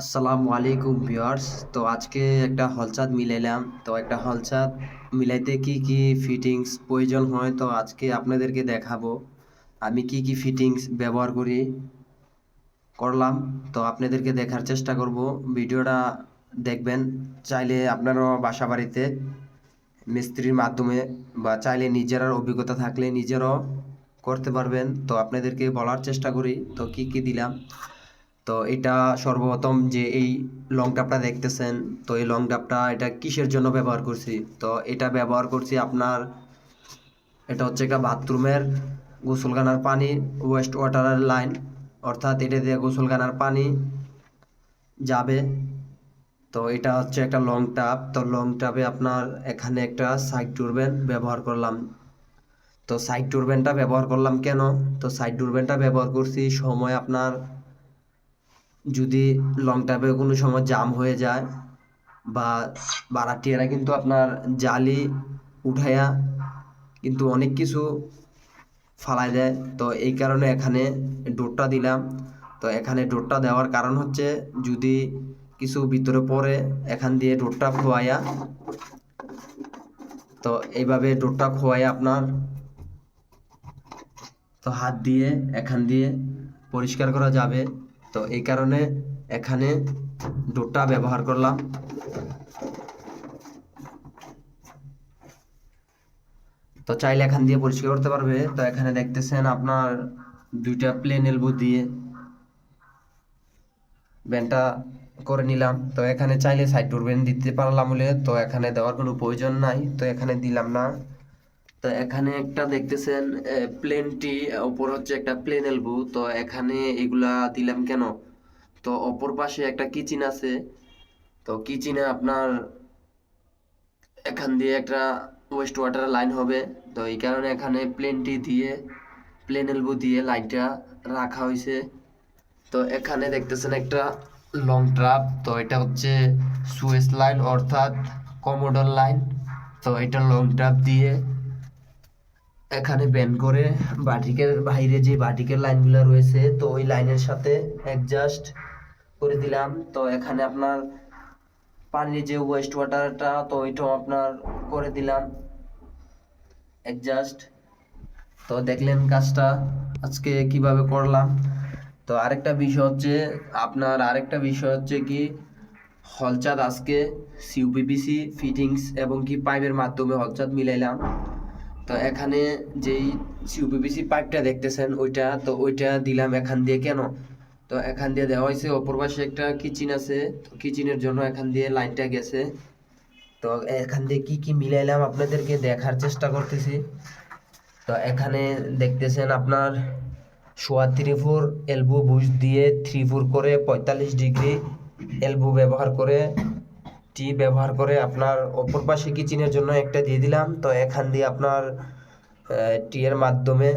আসসালামু আলাইকুম ভিউয়ার্স। তো আজকে একটা হলচাদ মিলাইলাম। তো একটা হলচাদ মিলাইতে কি কি ফিটিংস প্রয়োজন হয়, তো আজকে আপনাদেরকে দেখাবো। আমি কি কি ফিটিংস ব্যবহার করি, করলাম। তো আপনাদেরকে দেখার চেষ্টা করব। ভিডিওটা দেখবেন। চাইলে আপনারও বাসা বাড়িতে মিস্ত্রির মাধ্যমে বা চাইলে নিজেরার অভিজ্ঞতা থাকলে নিজেরও করতে পারবেন। তো আপনাদেরকে বলার চেষ্টা করি। তো কি কি দিলাম? তো এটা সর্বপ্রথম যে এই লং টাপটা দেখতেছেন, তো এই লং টাপটা এটা কিসের জন্য ব্যবহার করছি? তো এটা ব্যবহার করছি আপনার, এটা হচ্ছে একটা বাথরুমের গোসলখানার পানি ওয়েস্ট ওয়াটারের লাইন অর্থাৎ এটা দিয়ে গোসলখানার পানি যাবে। তো এটা হচ্ছে একটা লং টাপ তো লং টাপে আপনার এখানে একটা সাইড টুরবেন ব্যবহার করলাম। তো সাইড টুরবেনটা ব্যবহার করলাম কেন? তো সাইড টুরবেনটা ব্যবহার করছি সময় আপনার যদি লং টাইপে কোনো সময় জাম হয়ে যায় বা বারাটিয়ারা কিন্তু আপনার জালি উঠাইয়া কিন্তু অনেক কিছু ফালাই দেয়। তো এই কারণে এখানে ডোরটা দিলাম। তো এখানে ডোরটা দেওয়ার কারণ হচ্ছে যদি কিছু ভিতরে পড়ে, এখান দিয়ে ডোরটা খোয়াইয়া তো এইভাবে ডোরটা খোয়াইয়া আপনার, তো হাত দিয়ে এখান দিয়ে পরিষ্কার করা যাবে। তো এই কারণে এখানে দুটা ব্যবহার করলাম। তো চাইলে এখান দিয়ে পরিষ্কার করতে পারবে। তো এখানে দেখতেছেন আপনার দুইটা প্লেন এলবো দিয়ে ব্যান্ডটা করে নিলাম। তো এখানে চাইলে সাইড টুরবেন দিতে পারলাম বলে। তো এখানে দেওয়ার কোনো প্রয়োজন নাই। তো এখানে দিলাম না। তো এখানে একটা দেখতেছেন প্লেনটি উপর হচ্ছে একটা প্লেন এলবো তো এখানে এগুলা দিলাম কেন? তো অপর পাশে একটা কিচেন আছে, তো কিচেনে আপনার এখান দিয়ে একটা ওয়েস্ট ওয়াটার লাইন হবে, তো এই কারণে এখানে প্লেনটি দিয়ে প্লেন এলবো দিয়ে লাইনটা রাখা হয়েছে তো এখানে দেখতেছেন একটা লং ট্রাপ তো এটা হচ্ছে সুয়েস লাইন অর্থাৎ কমোডর লাইন তো এটা লং ট্রাপ দিয়ে এখানে ব্যান করে বাটিকের বাইরে যে বাটিকের লাইনগুলো রয়েছে, তো ওই লাইনের সাথে অ্যাডজাস্ট করে দিলাম। তো এখানে আপনার পানির যে ওয়েস্ট ওয়াটারটা তো ওইটাও আপনার করে দিলাম। অ্যাডজাস্ট তো দেখলেন কাজটা আজকে কীভাবে করলাম। তো আরেকটা বিষয় হচ্ছে, আপনার আরেকটা বিষয় হচ্ছে কি, হলচাঁদ আজকে সিউপিপিসি ফিটিংস এবং কি পাইপের মাধ্যমে হলচাঁদ মিলাইলাম। তো এখানে যেই সিউপিপিসি পাইপটা দেখতেছেন, ওইটা, তো ওইটা দিলাম এখান দিয়ে কেন? তো এখান দিয়ে দেওয়া হয়েছে, অপর পাশে একটা কিচেন আছে, তো কিচেনের জন্য এখান দিয়ে লাইনটা গেছে। তো এখান দিয়ে কি কি মিলাইলাম আপনাদেরকে দেখার চেষ্টা করতেছি। তো এখানে দেখতেছেন আপনার সোয়া থ্রি ফোর এলবো বুশ দিয়ে থ্রি ফোর করে পঁয়তাল্লিশ ডিগ্রি এলবো ব্যবহার করে টি ব্যবহার করে আপনার অপর পাশে কিচেনের জন্য একটা দিয়ে দিলাম? তো এখান দিয়ে আপনার টি এর মাধ্যমে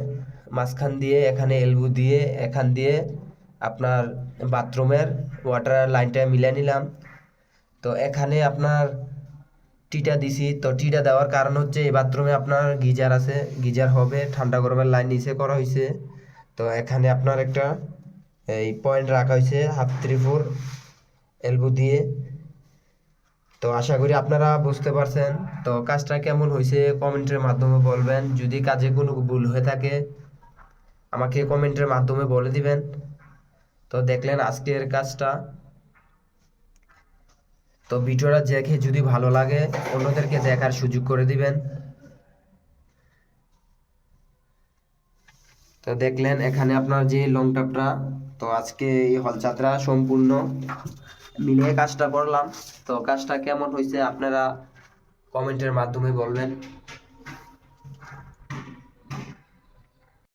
মাঝখান দিয়ে এখানে এলবো দিয়ে এখান দিয়ে আপনার বাথরুমের ওয়াটার লাইনটা মিলিয়ে নিলাম। তো এখানে আপনার টিটা দিছি। তো টিটা দেওয়ার কারণ হচ্ছে এই বাথরুমে আপনার গিজার আছে, গিজার হবে, ঠান্ডা গরমের লাইন নিচে করা হয়েছে তো এখানে আপনার একটা, এই পয়েন্ট রাখা হয়েছে হাফ থ্রি ফোর এলবো দিয়ে। তো আশা করি আপনারা বুঝতে পারছেন। তো কাজটা কেমন হয়েছে কমেন্টের মাধ্যমে বলবেন। যদি কাজে কোনো ভুল হয়ে থাকে, আমাকে কমেন্টের মাধ্যমে বলে দিবেন। তো দেখলেন আজকের কাজটা। তো ভিডিওটা দেখে যদি ভালো লাগে, অন্যদেরকে দেখার সুযোগ করে দিবেন। তো দেখলেন এখানে আপনার যে লং টাপটা তো আজকে এই হলচাত্রা সম্পূর্ণ। মিলিয়ে কাজটা করলাম। তো কাজটা কেমন হয়েছে আপনারা কমেন্টের মাধ্যমে বলবেন।